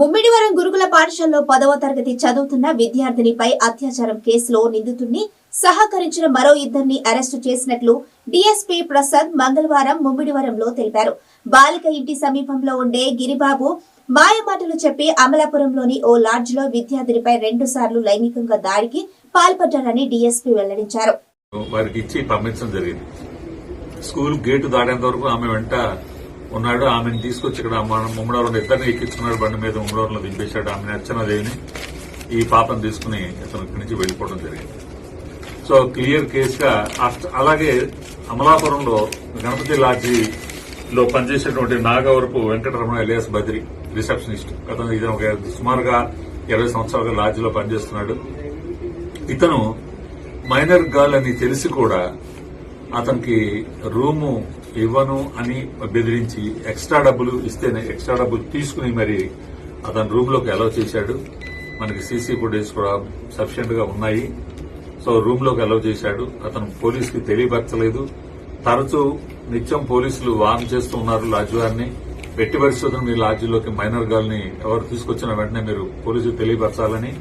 ముమ్మిడివరం గురుకుల పాఠశాలలో పదవ తరగతి చదువుతున్న విద్యార్థినిపై అత్యాచారం కేసులో నిందితుడిని సహకరించిన మరో ఇద్దరిని అరెస్టు చేసినట్లు డిఎస్పీ ప్రసాద్ మంగళవారం ముమ్మిడివరంలో తెలిపారు. బాలిక ఇంటి సమీపంలో ఉండే గిరిబాబు మాయమాటలు చెప్పి అమలాపురంలోని ఓ లాడ్జ్లో విద్యార్థినిపై రెండు సార్లు లైంగికంగా దాడికి పాల్పడ్డారని డిఎస్పీ వెల్లడించారు. వారికి ఇచ్చి పంపించడం జరిగింది. స్కూల్ గేటు దాడేంత వరకు ఆమె వెంట ఉన్నాడు ఆమెను తీసుకొచ్చి ఇక్కడ మన ముమ్మడవరం ఇద్దరిని ఎక్కించుకున్నాడు బండి మీద ముమ్మడవరంలో దింపేశాడు ఆమె అర్చనాదేవిని ఈ పాపను తీసుకుని అతను ఇక్కడి నుంచి వెళ్ళిపోవడం జరిగింది. సో క్లియర్ కేసుగా అలాగే అమలాపురంలో గణపతి లాడ్జిలో పనిచేసేటువంటి నాగవరపు వెంకటరమణ ఎలియాస్ బద్రి రిసెప్షనిస్ట్. అతను ఇది ఒక సుమారుగా ఇరవై సంవత్సరాలుగా లాడ్జిలో పనిచేస్తున్నాడు. ఇతను మైనర్ గర్ల్ అని తెలిసి కూడా అతనికి రూము ఇవ్వను అని బెదిరించి ఎక్స్ట్రా డబ్బులు ఇస్తేనే ఎక్స్ట్రా డబ్బులు తీసుకుని మరి అతను రూమ్లోకి అలౌ చేశాడు. మనకి సీసీ ఫుటేజ్ కూడా సఫిషియెంట్గా ఉన్నాయి. సో రూమ్లోకి అలౌ చేశాడు. అతను పోలీసుకి తెలియపరచలేదు. తరచూ నిత్యం పోలీసులు వార్న్ చేస్తూ ఉన్నారు లాడ్జ్ వారిని ఎట్టి పరిశోధన మీ లాడ్జీలోకి మైనర్ గర్ల్ని ఎవరు తీసుకొచ్చిన వెంటనే మీరు పోలీసులు తెలియపరచాలని.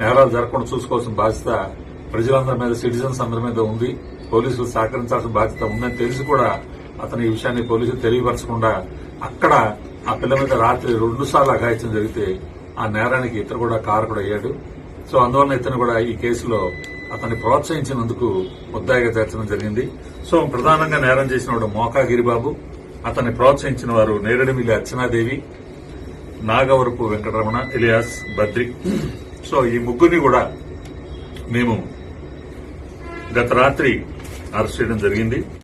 నేరాలు జరగకుండా చూసుకోవాల్సిన బాధ్యత ప్రజలందరి మీద సిటిజన్స్ అందరి మీద ఉంది. పోలీసులు సహకరించాల్సిన బాధ్యత ఉందని తెలిసి కూడా అతను ఈ విషయాన్ని పోలీసులు తెలియపరచకుండా అక్కడ ఆ పిల్ల మీద రాత్రి రెండు సార్లు అఘాయిత్యం జరిగితే ఆ నేరానికి ఇతను కూడా కారకుడు అయ్యాడు. సో అందువలన ఇతను కూడా ఈ కేసులో అతన్ని ప్రోత్సహించినందుకు ముద్దాయిగా చేర్చడం జరిగింది. సో ప్రధానంగా నేరం చేసిన వాడు మోకా గిరిబాబు అతన్ని ప్రోత్సహించిన వారు నేరడిమిల్లి అర్చనాదేవి నాగవరపు వెంకటరమణ ఇలియాస్ బద్రి. సో ఈ ముగ్గురిని కూడా మేము గత రాత్రి అరెస్ట్ చేయడం జరిగింది.